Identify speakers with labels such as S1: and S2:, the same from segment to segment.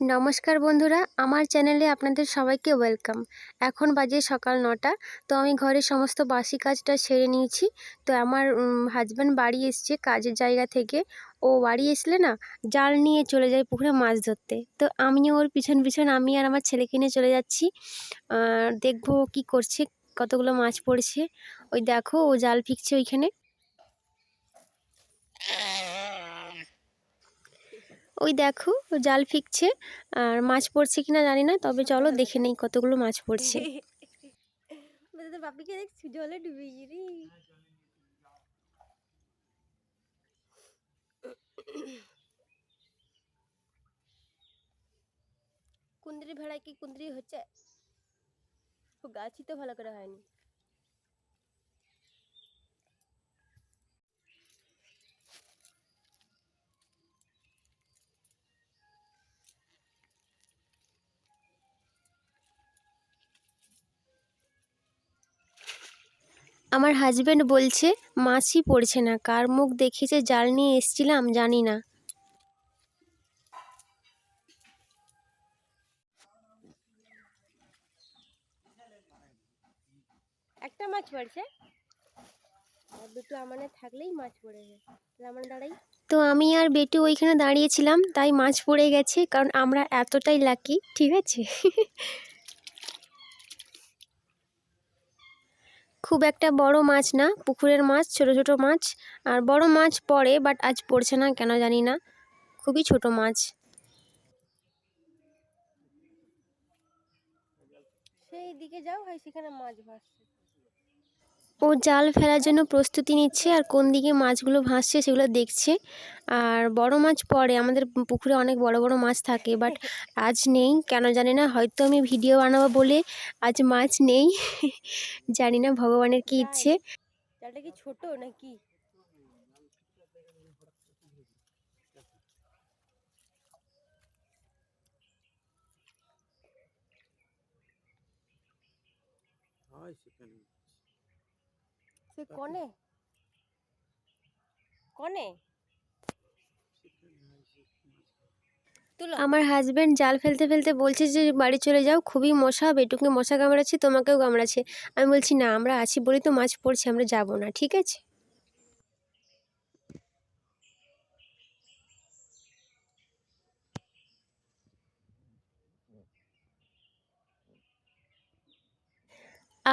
S1: নমস্কার বন্ধুরা, আমার চ্যানেলে আপনাদের সবাইকে ওয়েলকাম। এখন বাজে সকাল নটা, তো আমি ঘরের সমস্ত বাসি কাজটা সেরে নিয়েছি। তো আমার হাজব্যান্ড বাড়ি এসছে কাজের জায়গা থেকে। ও বাড়ি এসলে না, জাল নিয়ে চলে যায় পুকুরে মাছ ধরতে। তো আমিও ওর পিছন পিছন, আমি আর আমার ছেলেকে নিয়ে চলে যাচ্ছি। দেখব কী করছে, কতগুলো মাছ পড়েছে। ওই দেখো, ও জাল ফিকছে ওইখানে। ওই দেখো জাল ফিকছে। আর মাছ পড়ছে কিনা জানি না, তবে চলো দেখে নেই কতগুলো মাছ পড়ছে।
S2: দেখছি জলে ডুবে কুন্দ্রি ভেড়ায় কি কুন্দ্রি হচ্ছে? গাছই তো ভালো করে হয়নি।
S1: আমার হাজব্যান্ড বলছে মাছই পড়ছে না কার মুখ দেখেছে জাল নিয়ে এসছিলাম জানি না।
S2: একটা মাছ পড়ছে। আর দুটো আমানে থাকলেই মাছ পড়ে যায়। আমার দাঁড়াই।
S1: তো আমি আর বেটু ওইখানে দাঁড়িয়েছিলাম তাই মাছ পড়ে গেছে কারণ আমরা এতটাই লাকি ঠিক আছে? খুব একটা বড় মাছ না, পুকুরের মাছ, ছোট ছোট মাছ, আর বড় মাছ পড়ে বাট আজ পড়ছে না, কেন জানি না। খুবই ছোট মাছ।
S2: সেই দিকে যাও, হয় সেখানে মাছ ভাসছে।
S1: ও জাল ফেলার জন্য প্রস্তুতি নিচ্ছে আর কোন দিকে মাছগুলো ভাসছে সেগুলো দেখছে। আর বড় মাছ পড়ে আমাদের পুকুরে অনেক বড় বড় মাছ থাকে বাট আজ নেই কেন জানি না হয়তো আমি ভিডিও বানাবো বলে আজ মাছ নেই। জানি না ভগবানের কি ইচ্ছে।
S2: জালটা কি ছোট নাকি?
S3: হয় সেখানে।
S2: সে কনে? কনে?
S1: আমার হাজব্যান্ড জাল ফেলতে ফেলতে বলছে যে বাড়ি চলে যাও খুবই মশা বেটুকে মশা কামড়াচ্ছে তোমাকেও কামড়াচ্ছে। আমি বলছি না আমরা আছি বলেই তো মাছ পড়ছে আমরা যাব না। ঠিক আছে?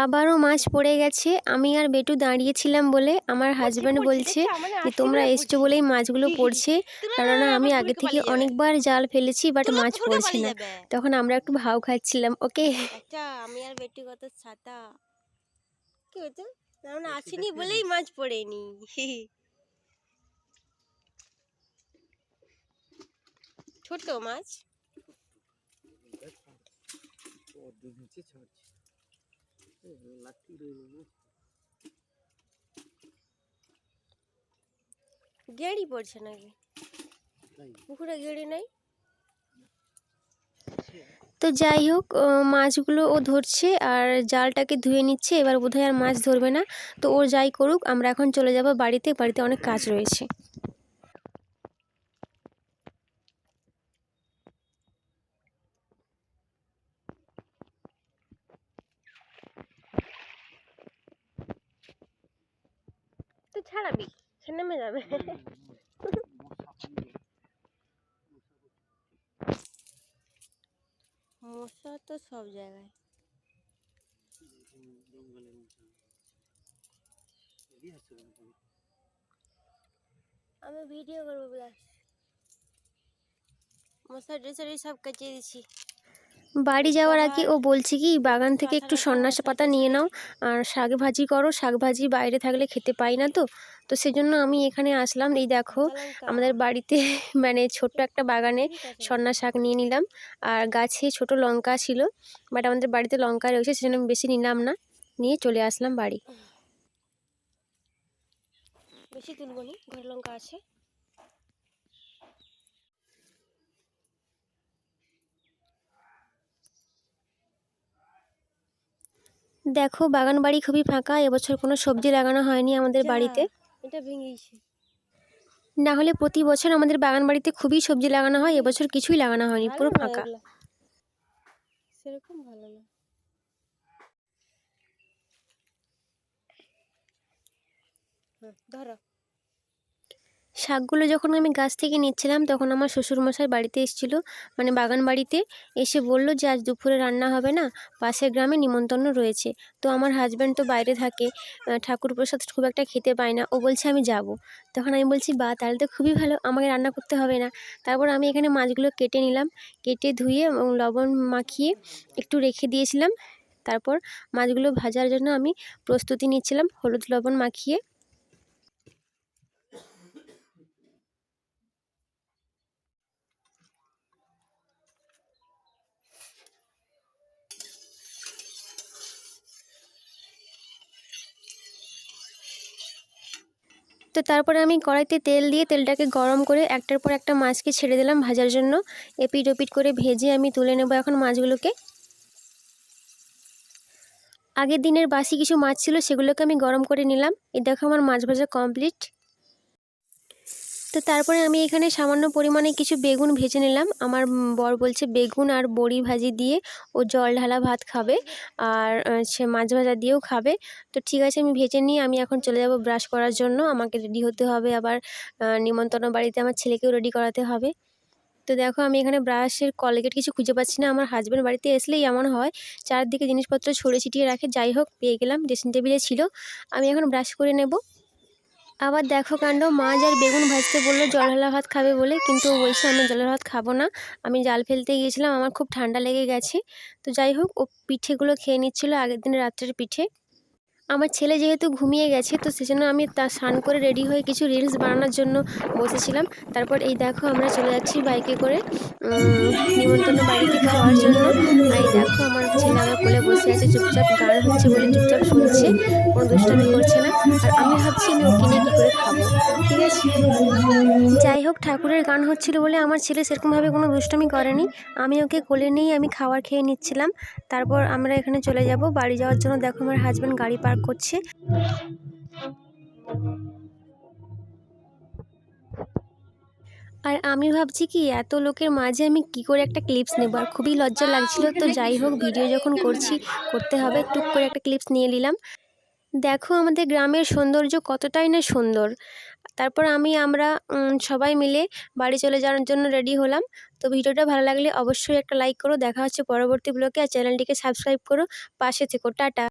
S1: আবারও মাছ পড়ে গেছে আমি আর বেটু দাঁড়িয়েছিলাম বলে আমার হাজব্যান্ড বলছে যে তোমরা এসছো বলেই মাছগুলো পড়ছে। কেননা আমি আগে থেকে অনেকবার জাল ফেলেছি বাট মাছ পড়ছে না। তখন আমরা একটু ভাও খাচ্ছিলাম ওকে।
S2: আচ্ছা আমি আর ব্যক্তিগত ছাতা। কি হয়েছে? আমরা আসিনি বলেই মাছ পড়েনি। ছোট মাছ। গেড়ি পড়ছে নাকি? পুকুরে গেড়ি নাই?
S1: তো যাই হোক মাছগুলো ও ধরছে আর জালটাকে ধুয়ে নিচ্ছে। এবার বোধহয় আর মাছ ধরবে না। তো ও যাই করুক আমরা এখন চলে যাব বাড়িতে। বাড়িতে অনেক কাজ রয়েছে।
S2: ছাড়াবি সে নেমে যাবে মশা তো সব জায়গায়
S3: জঙ্গলের মতো এদিকে আসছে কেন তুমি?
S2: আমি ভিডিও করবো বলে মশা ড্রেসারি সব কাচিয়ে দিছি
S1: বাড়ি যাওয়ার আগে ও বলছে কি, বাগান থেকে একটু সন্ন্যাস পাতা নিয়ে নাও, আর শাক ভাজি করো। শাক ভাজি বাইরে থাকলে খেতে পাই না তো। তো সেজন্য আমি এখানে আসলাম। এই দেখো, আমাদের বাড়িতে মানে ছোট্ট একটা বাগানে সন্না শাক নিয়ে নিলাম। আর গাছে ছোট লঙ্কা ছিল বাট আমাদের বাড়িতে লঙ্কা রয়েছে, সেজন্য আমি বেশি নিলাম না। নিয়ে চলে আসলাম বাড়ি।
S2: বেশি তুলবো নি, ঘর লঙ্কা আছে।
S1: দেখো বাগান বাড়ি খুবই ফাঁকা এবছর কোনো সবজি লাগানো হয়নি আমাদের বাড়িতে।
S2: এটা ভেঙেছে
S1: না হলে প্রতি বছর আমাদের বাগান বাড়িতে খুবই সবজি লাগানো হয় এবছর কিছুই লাগানো হয়নি পুরো ফাঁকা।
S2: সেরকম ভালো না। ধরো।
S1: শাকগুলো যখন আমি গাছ থেকে নিচ্ছিলাম, তখন আমার শ্বশুরমশাই বাড়িতে এসেছিল। মানে বাগান বাড়িতে এসে বলল যে, আজ দুপুরে রান্না হবে না, পাশের গ্রামে নিমন্ত্রণ রয়েছে। তো আমার হাজব্যান্ড তো বাইরে থাকে ঠাকুর প্রসাদ খুব একটা খেতে পায় না। ও বলছে, আমি যাব। তখন আমি বলছি বা তাহলে তো খুবই ভালো, আমাকে রান্না করতে হবে না। তারপর আমি এখানে মাছগুলো কেটে নিলাম, কেটে ধুয়ে এবং লবণ মাখিয়ে একটু রেখে দিয়েছিলাম। তারপর মাছগুলো ভাজার জন্য আমি প্রস্তুতি নিচ্ছিলাম, হলুদ লবণ মাখিয়ে। তো তারপরে আমি কড়াইতে তেল দিয়ে তেলটাকে গরম করে একটার পর একটা মাছকে ছেড়ে দিলাম ভাজার জন্য। এপিট ওপিট করে ভেজে আমি তুলে নেব এখন মাছগুলোকে। আগের দিনের বাসি কিছু মাছ ছিল সেগুলোকে আমি গরম করে নিলাম। এই দেখো আমার মাছ ভাজা কমপ্লিট। তো তারপরে আমি এখানে সামান্য পরিমাণে কিছু বেগুন ভেজে নিলাম। আমার বর বলছে, বেগুন আর বড়ি ভাজি দিয়ে ও জল ঢালা ভাত খাবে আর সে মাছ ভাজা দিয়েও খাবে। তো ঠিক আছে, আমি ভেজে নিয়ে আমি এখন চলে যাব ব্রাশ করার জন্য। আমাকে রেডি হতে হবে আবার নিমন্ত্রণ বাড়িতে আমার ছেলেকেও রেডি করাতে হবে। তো দেখো, আমি এখানে ব্রাশের কলগেট কিছু খুঁজে পাচ্ছি না। আমার হাজব্যান্ড বাড়িতে আসলেই এমন হয়, চারদিকে জিনিসপত্র ছড়িয়ে ছিটিয়ে রাখে। যাই হোক, পেয়ে গেলাম। ড্রেসিং টেবিলে ছিল। আমি এখন ব্রাশ করে নেব। আবার দেখো কাণ্ড মাছ আর বেগুন ভাজতে বলল জলঢালা ভাত খাবে বলে, কিন্তু বলছে, আমি জলের ভাত খাব না। আমি জাল ফেলতে গিয়েছিলাম, আমার খুব ঠান্ডা লেগে গেছে। তো যাই হোক, ও পিঠেগুলো খেয়ে নিচ্ছিলো আগের দিন রাত্রের পিঠে। আমার ছেলে যেহেতু ঘুমিয়ে গেছে, তো সেজন্য আমি তা স্নান করে রেডি হয়ে কিছু রিলস বানানোর জন্য বসেছিলাম। তারপর এই দেখো, আমরা চলে যাচ্ছি বাইকে করে নিমন্ত্রণ বাড়িতে খাওয়ার জন্য। এই দেখো, আমার ছেলে আমার কোলে বসে আছে, চুপচাপ গান হচ্ছে বলে চুপচাপ শুনছে। কোনো দুষ্টামি করছে না, আর আমি ভাবছি আমি ওকে নিয়ে কী করে খাব, ঠিক আছে? যাই হোক, ঠাকুরের গান হচ্ছিল বলে আমার ছেলে সেরকমভাবে কোনো দুষ্টামি করেনি। আমি ওকে কোলে নিয়েই আমি খাবার খেয়ে নিচ্ছিলাম। তারপর আমরা এখানে চলে যাব, বাড়ি যাওয়ার জন্য দেখো আমার হাজব্যান্ড গাড়ি পার্ক করছে। আর আমি ভাবছি কি, এত লোকের মাঝে আমি কি করে একটা ক্লিপস নেব? আর খুবই লজ্জা লাগছিল। তো যাই হোক ভিডিও যখন করছি, করতে হবে, টুক করে একটা ক্লিপস নিয়ে নিলাম। দেখো আমাদের গ্রামের সৌন্দর্য কতটাই না সুন্দর। তারপর আমি, আমরা সবাই মিলে বাড়ি চলে যাওয়ার জন্য রেডি হলাম। তো ভিডিওটা ভালো লাগলে অবশ্যই একটা লাইক করো। দেখা হচ্ছে পরবর্তী ব্লকে আর চ্যানেলটিকে সাবস্ক্রাইব করো। পাশে থেকো। টাটা।